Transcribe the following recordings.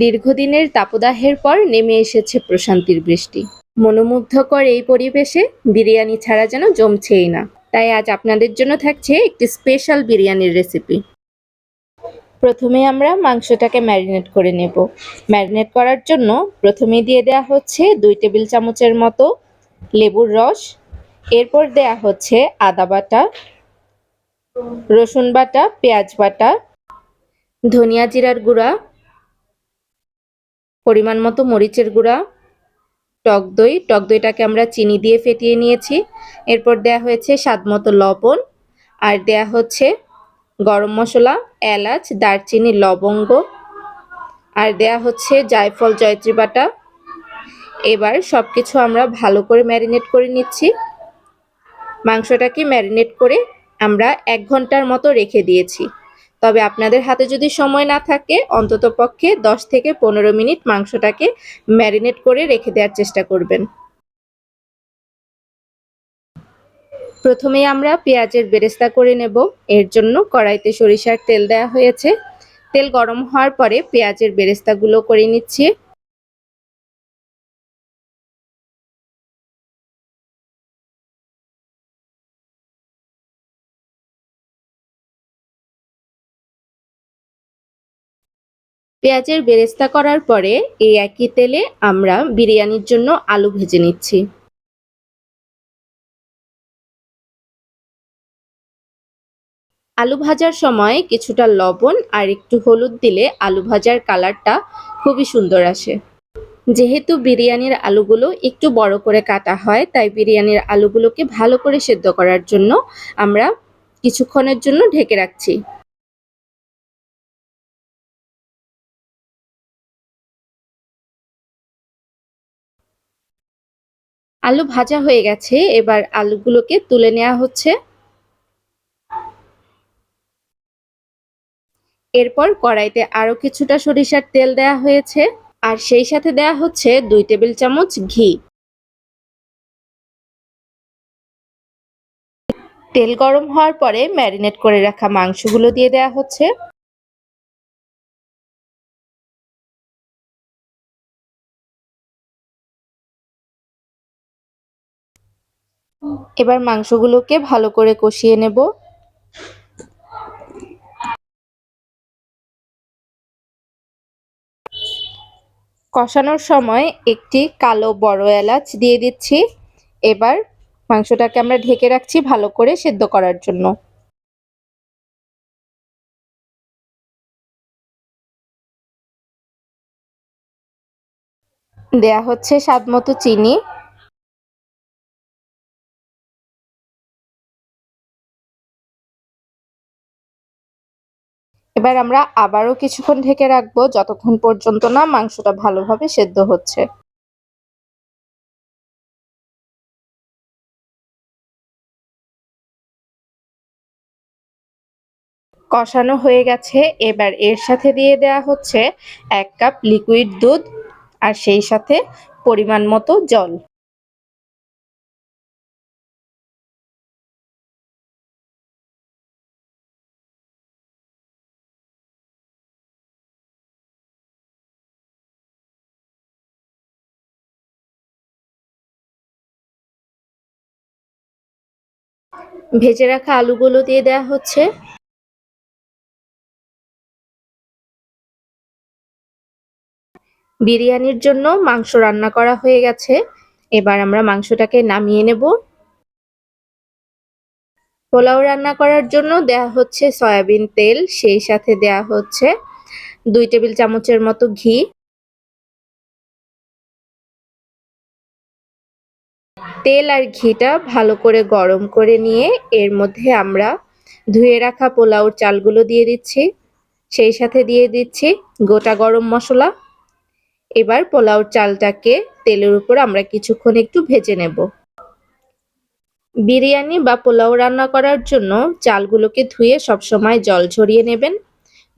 দীর্ঘদিনের তাপদাহের পর নেমে এসেছে প্রশান্তির বৃষ্টি। মনোমুগ্ধকর এই পরিবেশে বিরিয়ানি ছাড়া যেন জমছেই না। তাই আজ আপনাদের জন্য থাকছে একটি স্পেশাল বিরিয়ানির রেসিপি। প্রথমে আমরা মাংসটাকে ম্যারিনেট করে নেব। ম্যারিনেট করার জন্য প্রথমে দিয়ে দেওয়া হচ্ছে দুই টেবিল চামচের মতো লেবুর রস। এরপর দেয়া হচ্ছে আদা বাটা, রসুন বাটা, পেঁয়াজ বাটা, ধনিয়া জিরার গুঁড়া পরিমাণ মতো মরিচের গুঁড়া, টক দই। টক দইটাকে আমরা চিনি দিয়ে ফেটিয়ে নিয়েছি। এরপর দেয়া হয়েছে স্বাদ মতো লবণ। আর দেয়া হচ্ছে গরম মশলা, এলাচ, দারচিনি, লবঙ্গ। আর দেয়া হচ্ছে জায়ফল, জয়ত্রী বাটা। এবার সব কিছু আমরা ভালো করে ম্যারিনেট করে নিচ্ছি। মাংসটাকে ম্যারিনেট করে আমরা এক ঘণ্টার মতো রেখে দিয়েছি। তবে আপনাদের হাতে যদি সময় না থাকে, অন্তত পক্ষে দশ থেকে পনেরো মিনিট মাংসটাকে ম্যারিনেট করে রেখে দেওয়ার চেষ্টা করবেন। প্রথমে আমরা পেঁয়াজের বেরেস্তা করে নেব। এর জন্য কড়াইতে সরিষার তেল দেওয়া হয়েছে। তেল গরম হওয়ার পরে পেঁয়াজের বেরেস্তাগুলো করে নিচ্ছি। পেঁয়াজের বেরেস্তা করার পরে এই একই তেলে আমরা বিরিয়ানির জন্য আলু ভেজে নিচ্ছি। আলু ভাজার সময় কিছুটা লবণ আর একটু হলুদ দিলে আলু ভাজার কালারটা খুবই সুন্দর আসে। যেহেতু বিরিয়ানির আলুগুলো একটু বড় করে কাটা হয়, তাই বিরিয়ানির আলুগুলোকে ভালো করে সেদ্ধ করার জন্য আমরা কিছুক্ষণের জন্য ঢেকে রাখছি। আলু ভাজা হয়ে গেছে, এবার আলুগুলোকে তুলে নেওয়া হচ্ছে। এরপর কড়াইতে আরও কিছুটা সরিষার তেল দেয়া হয়েছে, আর সেই সাথে দেয়া হচ্ছে দুই টেবিল চামচ ঘি। তেল গরম হওয়ার পরে ম্যারিনেট করে রাখা মাংসগুলো দিয়ে দেয়া হচ্ছে। এবার মাংসগুলোকে ভালো করে কষিয়ে নেব। কষানোর সময় একটি কালো বড় এলাচ দিয়ে দিচ্ছি। এবার মাংসটাকে আমরা ঢেকে রাখছি ভালো করে সেদ্ধ করার জন্য। দেয়া হচ্ছে স্বাদ মতো চিনি। এবার আমরা আবারও কিছুক্ষণ ঢেকে রাখব, যতক্ষণ পর্যন্ত না মাংসটা ভালোভাবে সেদ্ধ হচ্ছে। কষানো হয়ে গেছে, এবার এর সাথে দিয়ে দেয়া হচ্ছে এক কাপ লিকুইড দুধ আর সেই সাথে পরিমাণ মতো জল। ভেজে রাখা আলুগুলো দিয়ে দেওয়া হচ্ছে। বিরিয়ানির জন্য মাংস রান্না করা হয়ে গেছে। এবার আমরা মাংসটাকে নামিয়ে নেব। পোলাও রান্না করার জন্য দেয়া হচ্ছে সয়াবিন তেল, সেই সাথে দেয়া হচ্ছে দুই টেবিল চামচের মতো ঘি। তেল আর ঘিটা ভালো করে গরম করে নিয়ে এর মধ্যে আমরা ধুয়ে রাখা পোলাওর চালগুলো দিয়ে দিচ্ছি। সেই সাথে দিয়ে দিচ্ছি গোটা গরম মশলা। এবার পোলাওর চালটাকে তেলের উপর আমরা কিছুক্ষণ একটু ভেজে নেব। বিরিয়ানি বা পোলাও রান্না করার জন্য চালগুলোকে ধুয়ে সবসময় জল ঝরিয়ে নেবেন।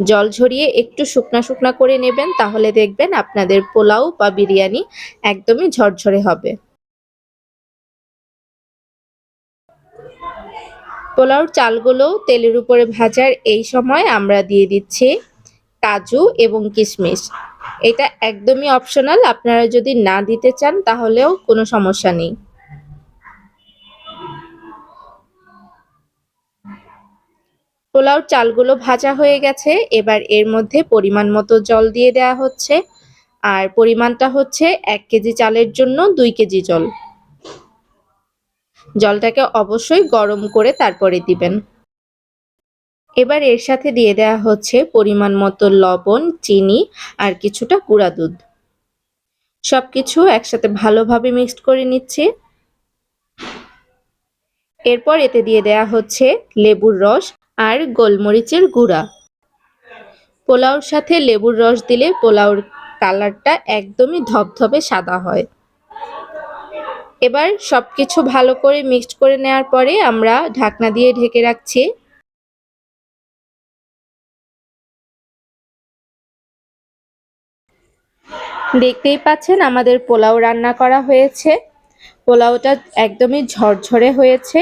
জল ঝরিয়ে একটু শুকনা শুকনা করে নেবেন, তাহলে দেখবেন আপনাদের পোলাও বা বিরিয়ানি একদমই ঝরঝরে হবে। পোলাওর চালগুলো তেলের উপরে ভাজার এই সময় আমরা দিয়ে দিচ্ছি কাজু এবং কিশমিশ। এটা একদমই অপশনাল আপনারা যদি না দিতে চান তাহলেও কোনো সমস্যা নেই। পোলাওর চালগুলো ভাজা হয়ে গেছে, এবার এর মধ্যে পরিমাণ মতো জল দিয়ে দেওয়া হচ্ছে। আর পরিমাণটা হচ্ছে এক কেজি চালের জন্য দুই কেজি জল। জলটাকে অবশ্যই গরম করে তারপরে দিবেন। এবার এর সাথে দিয়ে দেওয়া হচ্ছে পরিমাণ মতো লবণ, চিনি আর কিছুটা গুঁড়া দুধ। সব কিছু একসাথে ভালোভাবে মিক্সড করে নিচ্ছি। এরপর এতে দিয়ে দেওয়া হচ্ছে লেবুর রস আর গোলমরিচের গুঁড়া। পোলাওর সাথে লেবুর রস দিলে পোলাওর কালারটা একদমই ধবধবে সাদা হয়। এবার সবকিছু ভালো করে মিক্সড করে নেওয়ার পরে আমরা ঢাকনা দিয়ে ঢেকে রাখছি। দেখতেই পাচ্ছেন আমাদের পোলাও রান্না করা হয়েছে। পোলাওটা একদমই ঝরঝরে হয়েছে।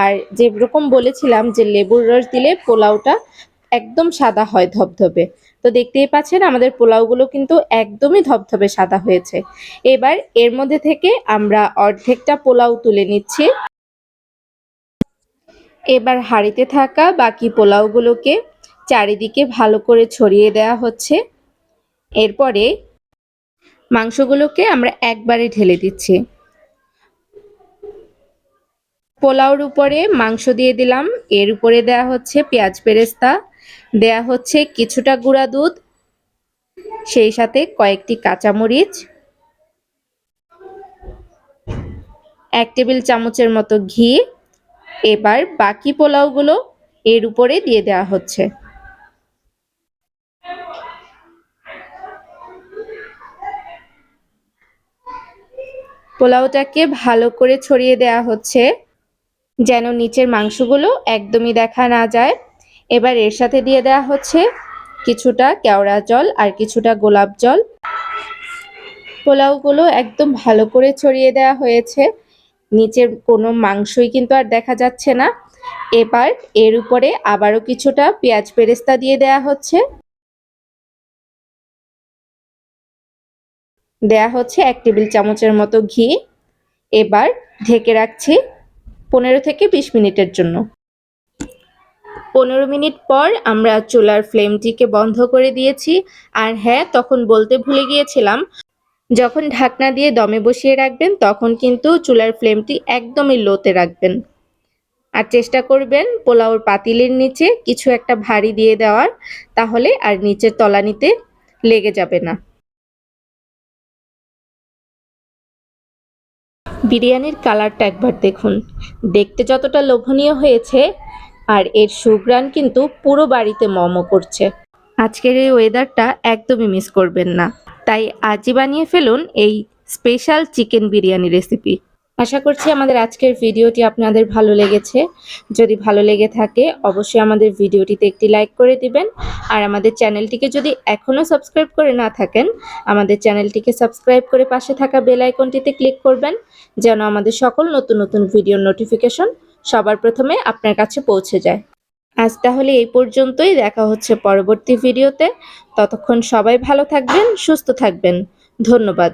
আর যেরকম বলেছিলাম যে লেবুর রস দিলে পোলাওটা একদম সাদা হয় ধবধবে। তো দেখতেই পাচ্ছেন আমাদের পোলাওগুলো কিন্তু একদমই ধবধবে সাদা হয়েছে। এবার এর মধ্যে থেকে আমরা অর্ধেকটা পোলাও তুলে নিচ্ছি। এবার হাঁড়িতে থাকা বাকি পোলাওগুলোকে চারিদিকে ভালো করে ছড়িয়ে দেওয়া হচ্ছে। এরপরে মাংসগুলোকে আমরা একবারে ঢেলে দিচ্ছি। পোলাওর উপরে মাংস দিয়ে দিলাম। এর উপরে দেয়া হচ্ছে পেঁয়াজ বেরেস্তা দেয়া হচ্ছে কিছুটা গুঁড়া দুধ, সেই সাথে কয়েকটি কাঁচামরিচ, এক টেবিল চামচের মতো ঘি। এবার বাকি পোলাওগুলো এর উপরে দিয়ে দেওয়া হচ্ছে। পোলাওটাকে ভালো করে ছড়িয়ে দেয়া হচ্ছে, যেন নিচের মাংসগুলো একদমই দেখা না যায়। এবার এর সাথে দিয়ে দেওয়া হচ্ছে কিছুটা কেওড়া জল আর কিছুটা গোলাপ জল। পোলাওগুলো একদম ভালো করে ছড়িয়ে দেওয়া হয়েছে। নিচের কোনো মাংসই কিন্তু আর দেখা যাচ্ছে না। এবার এর উপরে আবারও কিছুটা পেঁয়াজ পেরেস্তা দিয়ে দেওয়া হচ্ছে। দেয়া হচ্ছে এক টেবিল চামচের মতো ঘি। এবার ঢেকে রাখছি পনেরো থেকে বিশ মিনিটের জন্য। পনেরো মিনিট পর আমরা চুলার ফ্লেমটিকে বন্ধ করে দিয়েছি। আর হ্যাঁ তখন বলতে ভুলে গিয়েছিলাম, যখন ঢাকনা দিয়ে দমে বসিয়ে রাখবেন, তখন কিন্তু চুলার ফ্লেমটি একদমই লোতে রাখবেন। আর চেষ্টা করবেন পোলাওর পাতিলের নিচে কিছু একটা ভারী দিয়ে দেওয়ার, তাহলে আর নিচের তলানিতে লেগে যাবে না। বিরিয়ানির কালারটা একবার দেখুন। দেখতে যতটা লোভনীয় হয়েছে আর এর সুগ্রান কিন্তু পুরো বাড়িতে মম করছে। আজকের এই ওয়েদারটা একদমই মিস করবেন না। তাই আজই বানিয়ে ফেলুন এই স্পেশাল চিকেন বিরিয়ানি রেসিপি আশা করছি আমাদের আজকের ভিডিওটি আপনাদের ভালো লেগেছে। যদি ভালো লেগে থাকে, অবশ্যই আমাদের ভিডিওটিতে একটি লাইক করে দিবেন। আর আমাদের চ্যানেলটিকে যদি এখনও সাবস্ক্রাইব করে না থাকেন, আমাদের চ্যানেলটিকে সাবস্ক্রাইব করে পাশে থাকা বেল আইকনটিতে ক্লিক করবেন, যেন আমাদের সকল নতুন নতুন ভিডিওর নোটিফিকেশন সবার প্রথমে আপনার কাছে পৌঁছে যায়। আজ তাহলে এই পর্যন্তই, দেখা হচ্ছে পরবর্তী ভিডিওতে। ততক্ষণ সবাই ভালো থাকবেন, সুস্থ থাকবেন। ধন্যবাদ।